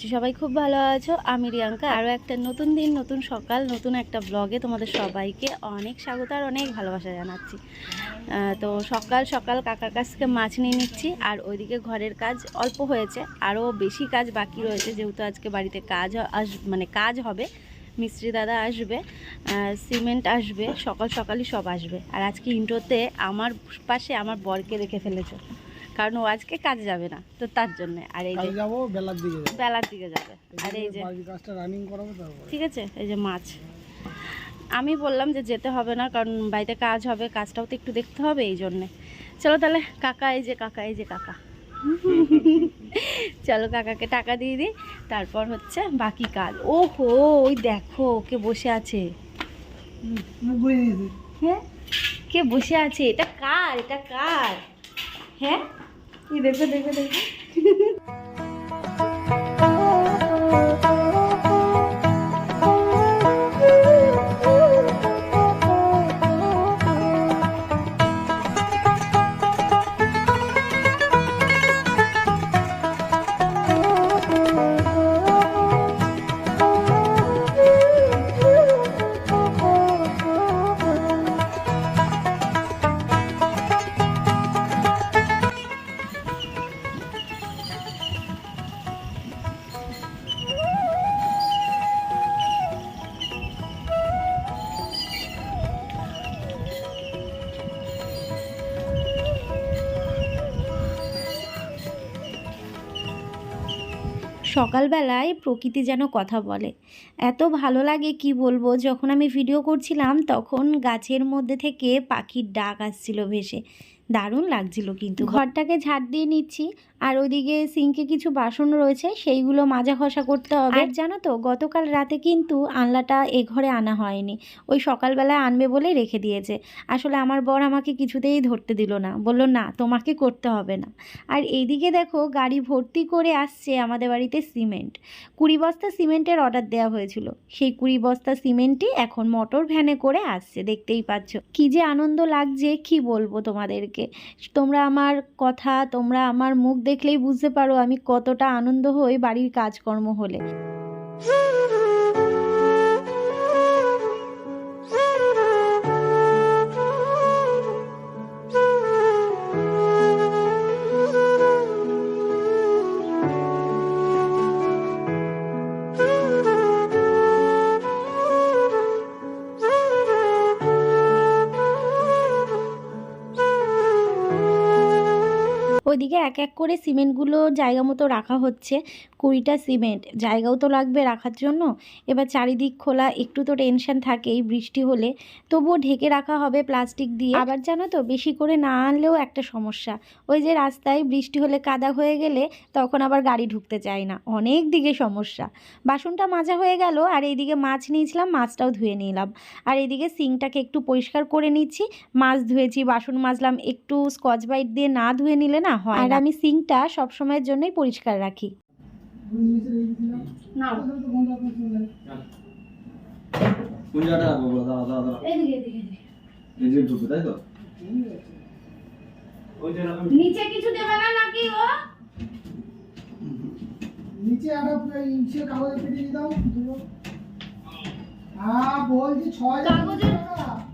করছি সবাই খুব ভালো আছো? আমি রিয়াঙ্কা। আরও একটা নতুন দিন, নতুন সকাল, নতুন একটা ব্লগে তোমাদের সবাইকে অনেক স্বাগত আর অনেক ভালোবাসা জানাচ্ছি। তো সকাল সকাল কাকার কাছ থেকে মাছ নিয়ে নিচ্ছি, আর ওইদিকে ঘরের কাজ অল্প হয়েছে, আরও বেশি কাজ বাকি রয়েছে, যেহেতু আজকে বাড়িতে কাজ আস মানে কাজ হবে, মিস্ত্রি দাদা আসবে সিমেন্ট আসবে, সকাল সকালই সব আসবে। আর আজকে ইন্টোতে আমার পাশে আমার বরকে রেখে ফেলেছো। কারণ ও আজকে কাজে যাবে না তো তার জন্য। আর এই যে যাব বেলার দিকে যাব। বেলার দিকে যাবে। আর এই যে কাজটা রানিং করাবো তারপরে। ঠিক আছে এই যে মাছ। আমি বললাম যে যেতে হবে না কারণ বাড়িতে কাজ হবে কাজটাও তো একটু দেখতে হবে এই জন্যে। চলো তাহলে কাকা এই যে কাকা এই যে কাকা। চলো কাকাকে টাকা দিয়ে দিই তারপর হচ্ছে বাকি কাজ। ও হো ওই দেখো কে বসে আছে। হ্যাঁ? কে বসে আছে? এটা কার? এটা কার? হ্যাঁ? এই দেখবে দেখো। সকালবেলায় প্রকৃতি যেন কথা বলে। এত ভালো লাগে কি বলব, যখন আমি ভিডিও করছিলাম তখন গাছের মধ্যে থেকে পাখির ডাক আসছিল ভেসে। দারুণ লাগছিল কিন্তু। ঘরটাকে ঝাড় দিয়ে নিচ্ছি আর ওইদিকে সিঙ্কে কিছু বাসন রয়েছে সেইগুলো মাজা ঘষা করতে হবে। আর জানো তো গতকাল রাতে কিন্তু আনলাটা এ ঘরে আনা হয়নি। ওই সকালবেলায় আনবে বলে রেখে দিয়েছে। আসলে আমার বর আমাকে কিছুতেই ধরতে দিল না। বলল না তোমাকে করতে হবে না। আর এইদিকে দেখো গাড়ি ভর্তি করে আসছে আমাদের বাড়িতে সিমেন্ট। কুড়ি বস্তা সিমেন্টের অর্ডার দেওয়া হয়েছিল। সেই কুড়ি বস্তা সিমেন্টই এখন মোটর ভ্যানে করে আসছে দেখতেই পাচ্ছ। কি যে আনন্দ লাগছে কি বলব তোমাদেরকে? তোমরা আমার কথা, তোমরা আমার মুখ দেখলেই বুঝতে পারো আমি কতটা আনন্দ হই বাড়ির কাজকর্ম হলে। ওইদিকে এক এক করে সিমেন্টগুলো জায়গা মতো রাখা হচ্ছে। কুড়িটা সিমেন্ট, জায়গাও তো লাগবে রাখার জন্য। এবার চারিদিক খোলা, একটু তো টেনশন থাকেই বৃষ্টি হলে। তবুও ঢেকে রাখা হবে প্লাস্টিক দিয়ে। আবার জানো তো, বেশি করে না আনলেও একটা সমস্যা। ওই যে রাস্তায় বৃষ্টি হলে কাদা হয়ে গেলে তখন আবার গাড়ি ঢুকতে চায় না। অনেক দিকে সমস্যা। বাসনটা মাজা হয়ে গেল, আর এইদিকে মাছ নিয়েছিলাম, মাছটাও ধুয়ে নিলাম। আর এইদিকে সিংটাকে একটু পরিষ্কার করে নিচ্ছি। মাছ ধুয়েছি, বাসন মাজলাম, একটু স্কচ বাইট দিয়ে না ধুয়ে নিলে না হয় আর আমি সিংটা সবসময়ের জন্যই পরিষ্কার রাখি। না। কোন জায়গাটা রাখব বলো দাঁড়া দাঁড়া দাঁড়া এদিকে এদিকে এদিকে। এই যে ঢুকবে তাই তো? ওই যে এরকম নিচে কিছু দেবে না নাকি ও? নিচে একটা ইঞ্চের কাগজে পেটিয়ে দাও দুটো। হ্যাঁ বলছি ছ হাজার কাগজে- টাকা।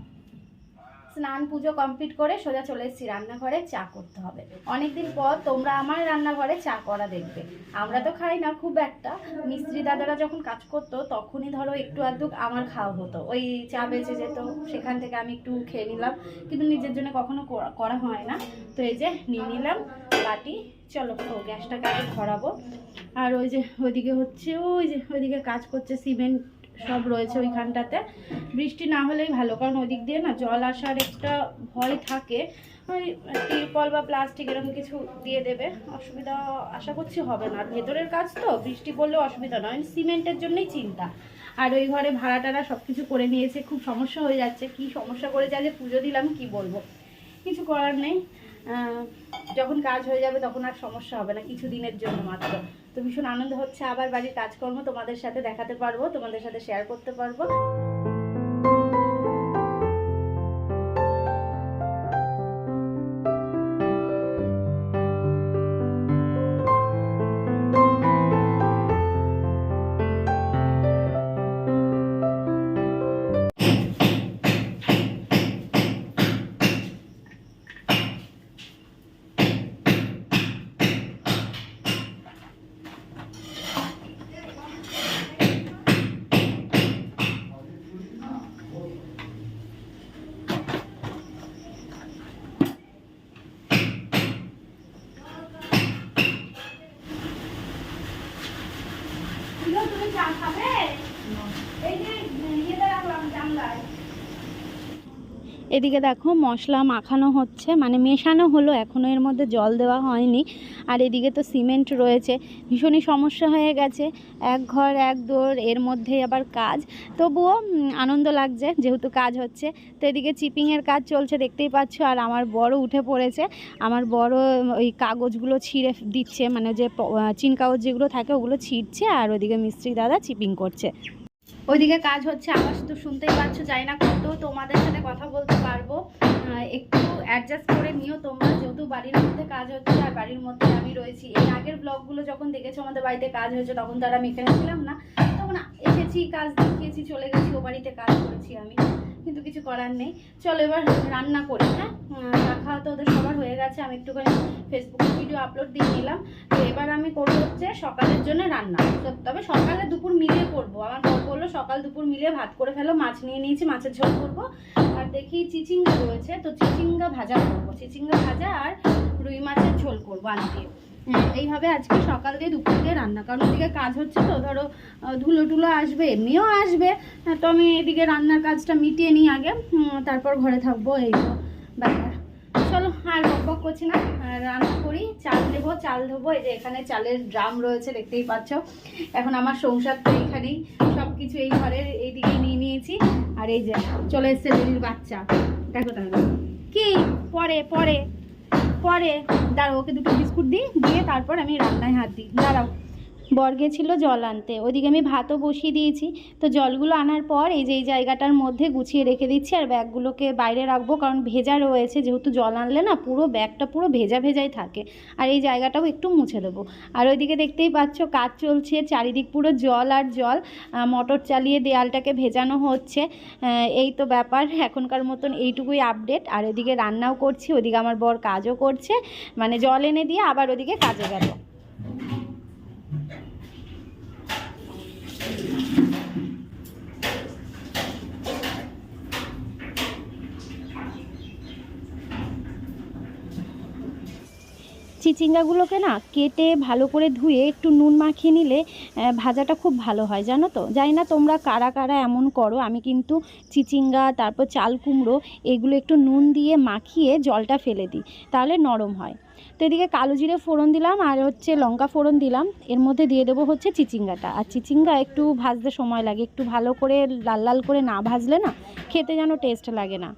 স্নান পুজো কমপ্লিট করে সোজা চলে এসেছি রান্নাঘরে, চা করতে হবে। অনেকদিন পর তোমরা আমার রান্নাঘরে চা করা দেখবে। আমরা তো খাই না, খুব একটা। মিস্ত্রি দাদারা যখন কাজ করতো, তখনই ধরো একটু আধটুক আমার খাওয়া হতো। ওই চা বেঁচে যেত, সেখান থেকে আমি একটু খেয়ে নিলাম। কিন্তু নিজের জন্য কখনো করা- হয় না। তো এই যে নিয়ে নিলাম বাটি। চলো গ্যাসটাকে আগে ধরাবো। আর ওই যে ওইদিকে হচ্ছে, ওই যে ওইদিকে কাজ করছে সিমেন্ট সব রয়েছে ওইখানটাতে। বৃষ্টি না হলেই ভালো, কারণ ওই দিক দিয়ে না জল আসার একটা ভয় থাকে। ওই তিরপল বা প্লাস্টিক এরকম কিছু দিয়ে দেবে, অসুবিধা আশা করছি হবে না। ভেতরের কাজ তো, বৃষ্টি পড়লেও অসুবিধা নয় সিমেন্টের জন্যই চিন্তা। আর ওই ঘরে ভাড়া টাড়া সব কিছু করে নিয়েছে, খুব সমস্যা হয়ে যাচ্ছে। কি সমস্যা করে যে পুজো দিলাম, কি বলব? কিছু করার নেই। যখন কাজ হয়ে যাবে তখন আর সমস্যা হবে না, কিছু দিনের জন্য মাত্র। তো ভীষণ আনন্দ হচ্ছে। আবার বাড়ির কাজকর্ম তোমাদের সাথে দেখাতে পারব, তোমাদের সাথে শেয়ার করতে পারব। এদিকে দেখো মশলা মাখানো হচ্ছে মানে মেশানো হলো এখনও এর মধ্যে জল দেওয়া হয়নি। আর এদিকে তো সিমেন্ট রয়েছে, ভীষণই সমস্যা হয়ে গেছে, এক ঘর, এক দৌড় এর মধ্যে আবার কাজ। তবুও আনন্দ লাগছে, যেহেতু কাজ হচ্ছে। তো এদিকে চিপিংয়ের কাজ চলছে, দেখতেই পাচ্ছ, আর আমার বড় উঠে পড়েছে। আমার বড় ওই কাগজগুলো ছিঁড়ে দিচ্ছে মানে যে চিন কাগজ যেগুলো থাকে, ওগুলো ছিঁড়ছে, আর ওদিকে মিস্ত্রি দাদা চিপিং করছে। ওইদিকে কাজ হচ্ছে, আওয়াজ তো শুনতেই পাচ্ছ যাই না কত তোমাদের সাথে কথা বলতে পারব। একটু অ্যাডজাস্ট করে নিও তোমরা, যেহেতু বাড়ির মধ্যে কাজ হচ্ছে আর বাড়ির মধ্যে আমি রয়েছি। এই আগের ব্লগগুলো যখন দেখেছ আমাদের বাড়িতে কাজ হয়েছে, তখন তারা আমি এখানে ছিলাম না। তখন এসেছি, কাজ দেখিয়েছি, চলে গেছি, ও বাড়িতে কাজ করেছি আমি। কিন্তু কিছু করার নেই। চলো এবার রান্না করি হ্যাঁ? চা খাওয়া তো ওদের সবার হয়ে গেছে আমি একটুখানি ফেসবুকে ভিডিও আপলোড দিয়ে নিলাম তো এবার আমি করব হচ্ছে সকালের জন্য রান্না। তবে সকালে দুপুর মিলিয়ে করব। আমার বর বলল সকাল দুপুর মিলিয়ে ভাত করে ফেলো মাছ নিয়ে নিয়েছি মাছের ঝোল করব। আর দেখি চিচিঙ্গা রয়েছে তো চিচিঙ্গা ভাজা করব। চিচিঙ্গা ভাজা আর রুই মাছের ঝোল করব উম, এইভাবে আজকে সকাল দিয়ে দুপুর দিয়ে রান্না। কারণ ওদিকে কাজ হচ্ছে তো, ধরো ধুলো টুলো আসবে, এমনিও আসবে। তো আমি এদিকে রান্নার কাজটা মিটিয়ে নিই আগে। তারপর ঘরে থাকব এই তো, ব্যাপার। চলো, আর বক বক করছি না। রান্না করি, চাল দেবো, চাল ধোবো। এই যে এখানে চালের ড্রাম রয়েছে, দেখতেই পাচ্ছ। এখন আমার সংসার তো এইখানেই। সব কিছু এই ঘরের এইদিকে নিয়ে নিয়েছি। আর এই যে, চলে এসছে লিলির বাচ্চা। দেখো তাহলে। কি? পরে পরে। পরে দাঁড়াও ওকে দুটো বিস্কুট দিই দিয়ে তারপর আমি রান্নায় হাত দিই। দাঁড়াও। বর গেছিল জল আনতে। ওদিকে আমি ভাতও বসিয়ে দিয়েছি। তো জলগুলো আনার পর এই যে, এই জায়গাটার মধ্যে গুছিয়ে রেখে দিচ্ছি আর ব্যাগগুলোকে বাইরে রাখব কারণ ভেজা রয়েছে। যেহেতু জল আনলে না পুরো ব্যাগটা পুরো ভেজা ভেজাই থাকে। আর এই জায়গাটাও একটু মুছে দেবো। আর ওইদিকে দেখতেই পাচ্ছ কাজ চলছে, চারিদিক পুরো জল আর জল। মোটর চালিয়ে দেয়ালটাকে ভেজানো হচ্ছে। এই তো ব্যাপার। এখনকার মতন এইটুকুই আপডেট। আর এদিকে রান্নাও করছি, ওদিকে আমার বর কাজও করছে। মানে জল এনে দিয়ে আবার ওদিকে কাজে গেল। চিচিঙ্গাগুলোকে না কেটে ভালো করে ধুয়ে একটু নুন মাখিয়ে নিলে ভাজাটা খুব ভালো হয়, জানো তো? জানি না তোমরা কারা কারা এমন করো, আমি কিন্তু চিচিঙ্গা, তারপর চাল কুমড়ো এগুলো একটু নুন দিয়ে মাখিয়ে জলটা ফেলে দিই, তাহলে নরম হয়। তো এদিকে কালো জিরে ফোড়ন দিলাম আর হচ্ছে লঙ্কা ফোড়ন দিলাম, এর মধ্যে দিয়ে দেবো হচ্ছে চিচিঙ্গাটা। আর চিচিঙ্গা একটু ভাজতে সময় লাগে, একটু ভালো করে লাল লাল করে না ভাজলে না খেতে যেন টেস্ট লাগে না।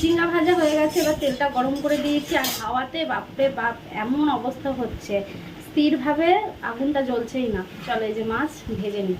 চিচিঙ্গা ভাজা হয়ে গেছে, এবার তেলটা গরম করে দিয়েছি আর হাওয়াতে বাপরে বাপ, এমন অবস্থা হচ্ছে। স্থিরভাবে আগুনটা জ্বলছেই না। চলে যে মাছ ভেজে নিই।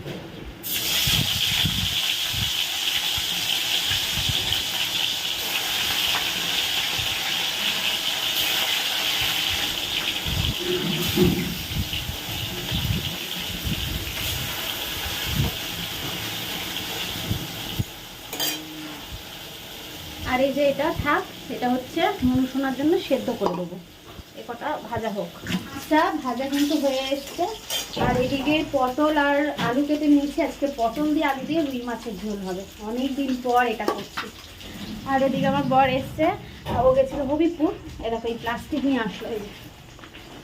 আর এই যে এটা থাক, এটা হচ্ছে মনুষোনার জন্য সেদ্ধ করে দেবো। এ কটা ভাজা হোক। আচ্ছা ভাজা কিন্তু হয়ে এসছে। আর এদিকে পটল আর আলু কেটে নিয়েছি। আজকে পটল দিয়ে আলু দিয়ে রুই মাছের ঝোল হবে। অনেক দিন পর এটা করছি। আর এদিকে আমার বর এসছে। ও গেছিল হবিপুর। এরকম এই প্লাস্টিক নিয়ে আসলো। এই যে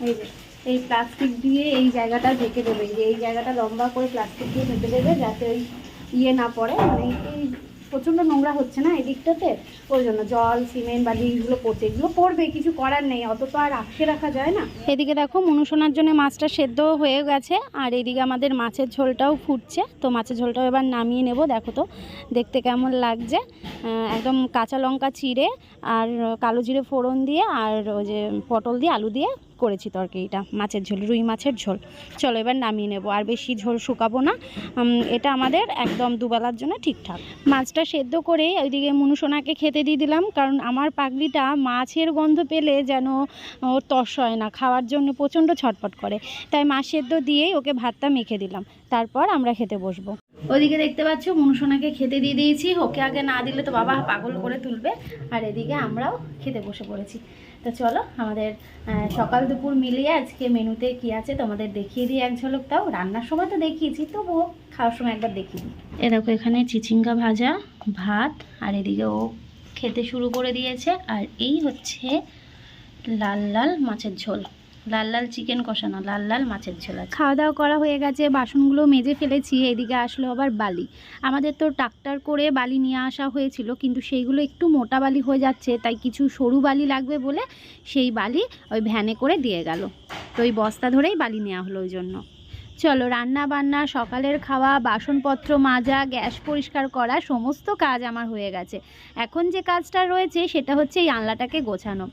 এই যে, এই প্লাস্টিক দিয়ে এই জায়গাটা ঢেকে দেবে। এই জায়গাটা লম্বা করে প্লাস্টিক দিয়ে ঢেকে দেবে যাতে ওই ইয়ে না পড়ে। মানে এই প্রচণ্ড নোংরা হচ্ছে না এদিকটাতে? দিকটাতে ওই জন্য জল, সিমেন্ট বা এগুলো পড়ছে, এগুলো পড়বে, কিছু করার নেই, অত তো আর আটকে রাখা যায় না। এদিকে দেখো মনুষোনার জন্য মাছটা সেদ্ধ হয়ে গেছে, আর এদিকে আমাদের মাছের ঝোলটাও ফুটছে। তো মাছের ঝোলটাও এবার নামিয়ে নেব, দেখো তো, দেখতে কেমন লাগছে। একদম কাঁচা লঙ্কা চিড়ে আর কালো জিরে ফোড়ন দিয়ে, আর ওই যে পটল দিয়ে, আলু দিয়ে করেছি তরকারিটা মাছের ঝোল, রুই মাছের ঝোল। চলো এবার নামিয়ে নেব, আর বেশি ঝোল শুকাবো না। এটা আমাদের একদম দুবেলার জন্য ঠিকঠাক। মাছটা সেদ্ধ করে ওইদিকে মুনুসোনাকে খেতে দিয়ে দিলাম, কারণ আমার পাগলিটা মাছের গন্ধ পেলে যেন ওর তস হয় না, খাওয়ার জন্য প্রচণ্ড ছটপট করে। তাই মাছ সেদ্ধ দিয়েই ওকে ভাতটা মেখে দিলাম। তারপর আমরা খেতে বসবো। ওদিকে দেখতে পাচ্ছ, মুনুসোনাকে খেতে দিয়ে দিয়েছি। ওকে আগে না দিলে তো বাবা পাগল করে তুলবে। আর এদিকে আমরাও খেতে বসে পড়েছি। তো চলো, আমাদের সকাল দুপুর মিলিয়ে আজকে মেনুতে কি আছে তোমাদের দেখিয়ে দিই এক ঝলক তাও রান্নার সময় তো দেখিয়েছি, তবুও খাওয়ার সময় একবার দেখিয়ে দিই। এ দেখো, এখানে চিচিঙ্গা ভাজা, ভাত, আর এদিকে ও খেতে শুরু করে দিয়েছে। আর এই হচ্ছে লাল লাল মাছের ঝোল। লাল লাল চিকেন কষানো, লাল লাল মাছের ঝোলা খাওয়া দাওয়া করা হয়ে গেছে, বাসনগুলো মেজে ফেলেছি, এদিকে আসলো আবার বালি। আমাদের তো ট্রাক্টর করে বালি নিয়ে আসা হয়েছিল, কিন্তু সেইগুলো একটু মোটা বালি হয়ে যাচ্ছে, তাই কিছু সরু বালি লাগবে বলে সেই বালি ওই ভ্যানে করে দিয়ে গেল। তো ওই বস্তা ধরেই বালি নেওয়া হলো ওই জন্য। চলো রান্না বান্না, সকালের খাওয়া, বাসনপত্র মাজা, গ্যাস পরিষ্কার করা, সমস্ত কাজ আমার হয়ে গেছে। এখন যে কাজটা রয়েছে সেটা হচ্ছে এই আনলাটাকে গোছানো।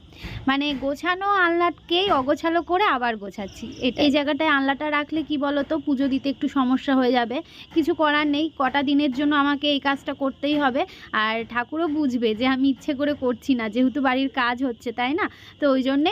মানে গোছানো আনলাটকেই অগোছালো করে আবার গোছাচ্ছি। এই জায়গাটায় আনলাটা রাখলে কি বলো তো পুজো দিতে একটু সমস্যা হয়ে যাবে। কিছু করার নেই, কটা দিনের জন্য আমাকে এই কাজটা করতেই হবে। আর ঠাকুরও বুঝবে যে আমি ইচ্ছে করে করছি না, যেহেতু বাড়ির কাজ হচ্ছে, তাই না? তো ওই জন্যে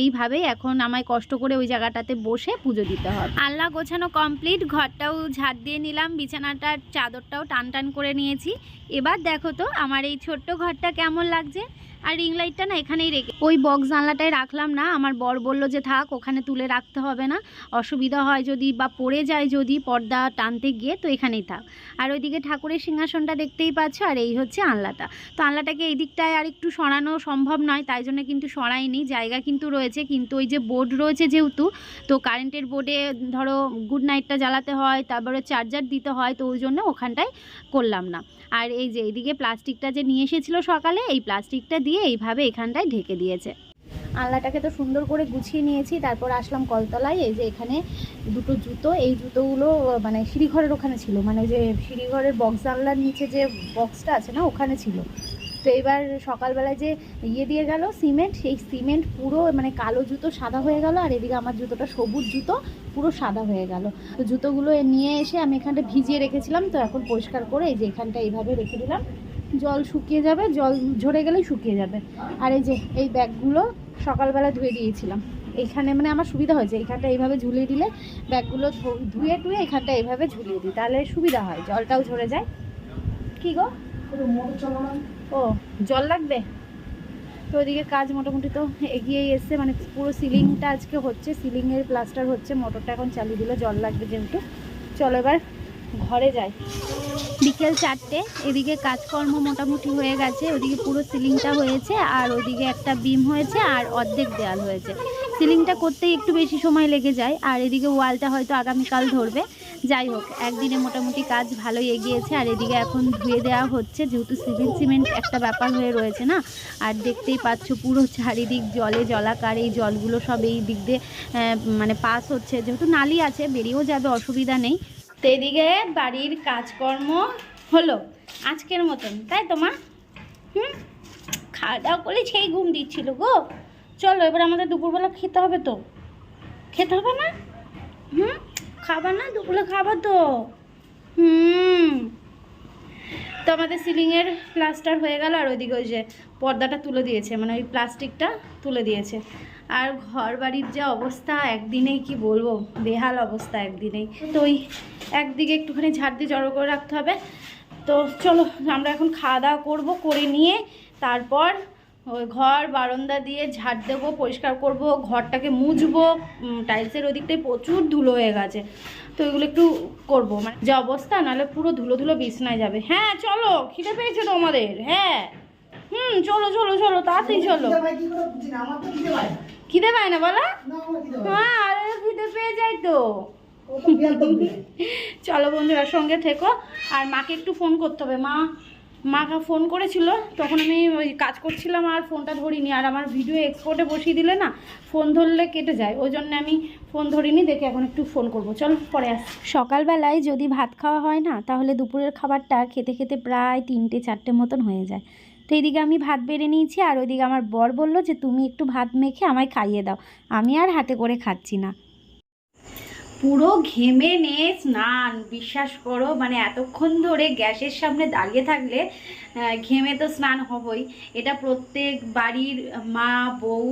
এইভাবেই এখন আমায় কষ্ট করে ওই জায়গাটাতে বসে পুজো দিতে হবে। আল্লাহ গোছানো কমপ্লিট ঘরটাও ঝাড় দিয়ে নিলাম, বিছানাটার চাদরটাও টান টান করে নিয়েছি। এবার দেখো তো, আমার এই ছোট্ট ঘরটা কেমন লাগছে? আর রিং লাইটটা না এখানেই রেখে ওই বক্স জানলাটায় রাখলাম না, আমার বর বলল যে থাক, ওখানে তুলে রাখতে হবে না। অসুবিধা হয় যদি বা পড়ে যায় যদি, পর্দা টানতে গিয়ে তো এখানেই থাক। আর ওইদিকে ঠাকুরের সিংহাসনটা দেখতেই পাচ্ছ, আর এই হচ্ছে আনলাটা। তো আনলাটাকে এই দিকটায় আর একটু সরানো সম্ভব নয়, তাই জন্য কিন্তু সরাইনি। জায়গা কিন্তু রয়েছে, কিন্তু ওই যে বোর্ড রয়েছে যেহেতু, তো কারেন্টের বোর্ডে ধরো গুড নাইটটা জ্বালাতে হয়, তারপরে চার্জার দিতে হয়, তো ওই জন্য ওখানটায় করলাম না। আর এই যে এইদিকে প্লাস্টিকটা যে নিয়ে এসেছিল সকালে, এই প্লাস্টিকটা দিয়ে এইভাবে এখানটায় ঢেকে দিয়েছে। আনলাটাকে তো সুন্দর করে গুছিয়ে নিয়েছি, তারপর আসলাম কলতলায়। এই যে এখানে দুটো জুতো, এই জুতোগুলো মানে সিঁড়িঘরের ওখানে ছিল মানে যে সিঁড়িঘরের বক্স জানলার নিচে যে বক্সটা আছে না, ওখানে ছিল। তো এবার সকালবেলায় যে ইয়ে দিয়ে গেল সিমেন্ট, সেই সিমেন্ট পুরো মানে কালো জুতো সাদা হয়ে গেল, আর এদিকে আমার জুতোটা সবুজ জুতো, পুরো সাদা হয়ে গেল। তো জুতোগুলো নিয়ে এসে আমি এখানটা ভিজিয়ে রেখেছিলাম, তো এখন পরিষ্কার করে এই যে এখানটা এইভাবে রেখে দিলাম। জল শুকিয়ে যাবে জল ঝরে গেলেই শুকিয়ে যাবে। আর এই যে এই ব্যাগগুলো সকালবেলা ধুয়ে দিয়েছিলাম। এখানে মানে আমার সুবিধা হয়েছে এখানটা এইভাবে ঝুলিয়ে দিলে ব্যাগগুলো ধুয়ে টুয়ে এখানটা এইভাবে ঝুলিয়ে দিই তাহলে সুবিধা হয় জলটাও ঝরে যায়। কি গো? ও জল লাগবে? তো ওদিকে কাজ মোটামুটি তো এগিয়েই এসছে মানে পুরো সিলিংটা আজকে হচ্ছে সিলিংয়ের প্লাস্টার হচ্ছে মোটরটা এখন চালিয়ে দিলে জল লাগবে যেহেতু। চলো এবার ঘরে যাই বিকেল চারটে, এদিকে কাজকর্ম মোটামুটি হয়ে গেছে, ওদিকে পুরো সিলিংটা হয়েছে, আর ওদিকে একটা বিম হয়েছে, আর অর্ধেক দেয়াল হয়েছে। সিলিংটা করতেই একটু বেশি সময় লেগে যায়, আর এদিকে ওয়ালটা হয়তো আগামীকাল ধরবে। যাই হোক, একদিনে মোটামুটি কাজ ভালোই এগিয়েছে, আর এদিকে এখন ধুয়ে দেওয়া হচ্ছে, যেহেতু সিভিল সিমেন্ট একটা ব্যাপার হয়ে রয়েছে না, আর দেখতেই পাচ্ছ পুরো চারিদিক জলে জলাকার, এই জলগুলো সব এই দিক দিয়ে মানে পাস হচ্ছে। যেহেতু নালি আছে, বেরিয়েও যাবে, অসুবিধা নেই। তো এদিকে বাড়ির কাজকর্ম হলো আজকের মতন, তাই তো মা? হুম? খাওয়া দাওয়া করে সেই ঘুম দিচ্ছিল গো। চলো, এবার আমাদের দুপুরবেলা খেতে হবে তো। খেতে হবে না? হুম? খাবার না? দুপুরে খাবার তো। আমাদের সিলিংয়ের প্লাস্টার হয়ে গেল আর ওইদিকে ওই যে পর্দাটা তুলে দিয়েছে মানে ওই প্লাস্টিকটা তুলে দিয়েছে। আর ঘর বাড়ির যা অবস্থা, একদিনেই কি বলব? বেহাল অবস্থা একদিনেই। তো ওই একদিকে একটুখানি ঝাড় দিয়ে জড়ো করে রাখতে হবে। তো চলো, আমরা এখন খাওয়া দাওয়া করব, করে নিয়ে তারপর ওই ঘর বারান্দা দিয়ে ঝাড় দেবো, পরিষ্কার করব, ঘরটাকে মুছবো। টাইলসের ওদিকটায় প্রচুর ধুলো হয়ে গেছে। তো এগুলো একটু করব। মানে যা অবস্থা নাহলে পুরো ধুলো ধুলো বিছনায় যাবে। হ্যাঁ চলো খিদে পেয়েছে তোমাদের হ্যাঁ। হুম চলো চলো চলো তাড়াতাড়ি চলো। খিদে পায় না, বলা। হ্যাঁ আরে খিদে পেয়ে যায় তো। চলো বন্ধুরা সঙ্গে থেকো। আর মাকে একটু ফোন করতে হবে মা। মাকে ফোন করেছিল, তখন আমি ওই কাজ করছিলাম আর ফোনটা ধরিনি। আর আমার ভিডিও এক্সপোর্টে বসিয়ে দিলে না ফোন ধরলে কেটে যায়। ওই জন্য আমি ফোন ধরিনি, দেখে এখন একটু ফোন করব। চল, পরে আস। সকালবেলায় যদি ভাত খাওয়া হয় না, তাহলে দুপুরের খাবারটা খেতে খেতে প্রায় তিনটে চারটে মতন হয়ে যায়। তো এইদিকে আমি ভাত বেড়ে নিয়েছি, আর ওইদিকে আমার বর বলল যে, তুমি একটু ভাত মেখে আমায় খাইয়ে দাও। আমি আর হাতে করে খাচ্ছি না। পুরো ঘেমে নিয়ে স্নান, বিশ্বাস করো মানে এতক্ষণ ধরে গ্যাসের সামনে দাঁড়িয়ে থাকলে ঘেমে তো স্নান হবই। এটা প্রত্যেক বাড়ির মা, বউ,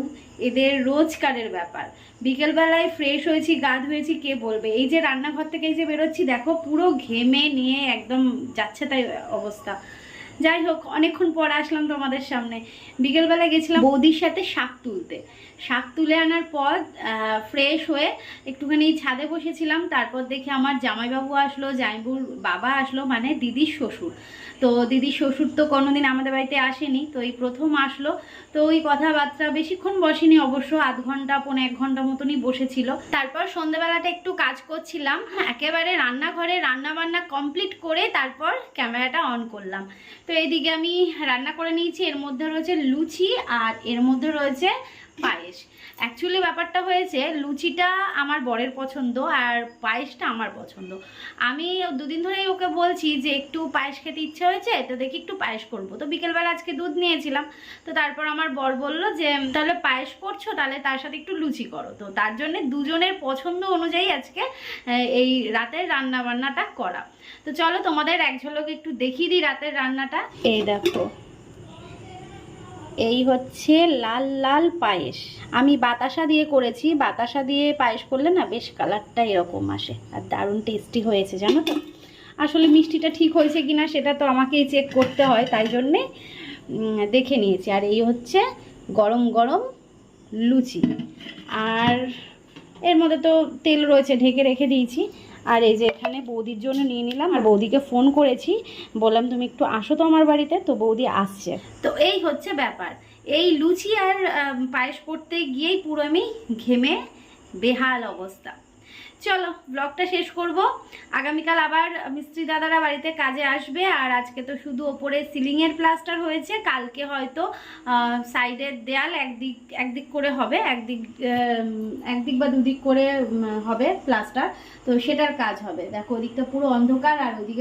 এদের রোজকারের ব্যাপার। বিকেলবেলায় ফ্রেশ হয়েছি গা ধুয়েছি কে বলবে? এই যে রান্নাঘর থেকে এই যে বেরোচ্ছি, দেখো পুরো ঘেমে নিয়ে একদম যাচ্ছে তাই অবস্থা। যাই হোক, অনেকক্ষণ পর আসলাম তোমাদের সামনে। বিকেলবেলা গেছিলাম বৌদির সাথে শাক তুলতে। শাক তুলে আনার পর ফ্রেশ হয়ে একটুখানি ছাদে বসেছিলাম। তারপর দেখি আমার জামাইবাবু আসলো, জামাইবুর বাবা আসলো মানে দিদির শ্বশুর। তো দিদির শ্বশুর তো কোনোদিন আমাদের বাড়িতে আসেনি, তো এই প্রথম আসলো। তো ওই কথাবার্তা বেশিক্ষণ বসেনি, অবশ্য আধ ঘণ্টা, পৌনে এক ঘণ্টা মতনই বসেছিল। তারপর সন্ধ্যেবেলাটা একটু কাজ করছিলাম একেবারে রান্নাঘরে রান্না বান্না কমপ্লিট করে তারপর ক্যামেরাটা অন করলাম। তো এইদিকে আমি রান্না করে নিয়েছি, এর মধ্যে রয়েছে লুচি আর এর মধ্যে রয়েছে পায়েস। অ্যাকচুয়ালি ব্যাপারটা হয়েছে, লুচিটা আমার বরের পছন্দ আর পায়েসটা আমার পছন্দ। আমি দুদিন ধরেই ওকে বলছি যে, একটু পায়েস খেতে ইচ্ছে হয়েছে, তো দেখি একটু পায়েস করব। তো বিকেলবেলা আজকে দুধ নিয়েছিলাম। তো তারপর আমার বর বলল যে, তাহলে পায়েস করছ, তাহলে তার সাথে একটু লুচি করো। তো তার জন্য দুজনের পছন্দ অনুযায়ী আজকে এই রাতের রান্না বান্নাটা করা। তো চলো তোমাদের এক ঝলক একটু দেখিয়ে দিই রাতের রান্নাটা। এই দেখো। এই হচ্ছে লাল লাল পায়েস। আমি বাতাসা দিয়ে করেছি, বাতাসা দিয়ে পায়েস করলে না বেশ কালারটা এরকম আসে আর দারুণ টেস্টি হয়েছে, জানো তো? আসলে মিষ্টিটা ঠিক হয়েছে কিনা সেটা তো আমাকেই চেক করতে হয়, তাই জন্যে দেখে নিয়েছি। আর এই হচ্ছে গরম গরম লুচি। আর এর মধ্যে তো তেল রয়েছে, ঢেকে রেখে দিয়েছি। আর এই যে এখানে বৌদির জন্য নিয়ে নিলাম, আর বৌদিকে ফোন করেছি। বললাম, তুমি একটু আসো তো আমার বাড়িতে। তো বৌদি আসছে। তো এই হচ্ছে ব্যাপার। এই লুচি আর পায়েস করতে গিয়েই পুরো আমি ঘেমে বেহাল অবস্থা। চলো ব্লগটা শেষ করব। আগামীকাল আবার মিস্ত্রি দাদারা বাড়িতে কাজে আসবে, আর আজকে তো শুধু ওপরে সিলিংয়ের প্লাস্টার হয়েছে, কালকে হয়তো সাইডের দেয়াল একদিক একদিক করে হবে, একদিক একদিক বা দুদিক করে হবে প্লাস্টার তো সেটার কাজ হবে। দেখো, ওদিকটা পুরো অন্ধকার, আর ওই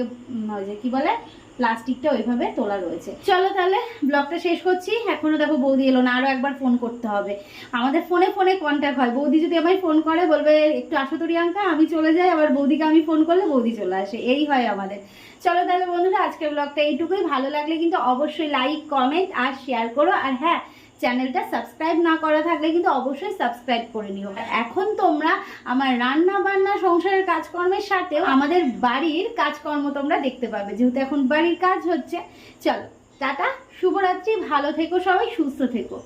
যে কী বলে প্লাস্টিকটা ওইভাবে তোলা রয়েছে। চলো তাহলে ব্লগটা শেষ করছি। এখনও দেখো বৌদি এলো না, আরও একবার ফোন করতে হবে। আমাদের ফোনে ফোনে কন্ট্যাক্ট হয়। বৌদি যদি আমায় ফোন করে, বলবে, একটু আসো তো রিয়াঙ্কা, আমি চলে যাই। আবার বৌদিকে আমি ফোন করলে বৌদি চলে আসে। এই হয় আমাদের। চলো তাহলে বন্ধুরা, আজকের ব্লগটা এইটুকুই। ভালো লাগলে কিন্তু অবশ্যই লাইক কমেন্ট আর শেয়ার করো। আর হ্যাঁ চ্যানেলটা সাবস্ক্রাইব না করা থাকলে কিন্তু অবশ্যই সাবস্ক্রাইব করে নিও। এখন তোমরা আমার রান্না বান্না সংসারের কাজকর্মের সাথেও আমাদের বাড়ির কাজকর্ম তোমরা দেখতে পাবে। যেহেতু এখন বাড়ির কাজ হচ্ছে। চলো, টাটা, শুভরাত্রি, ভালো থেকো সবাই, সুস্থ থেকো।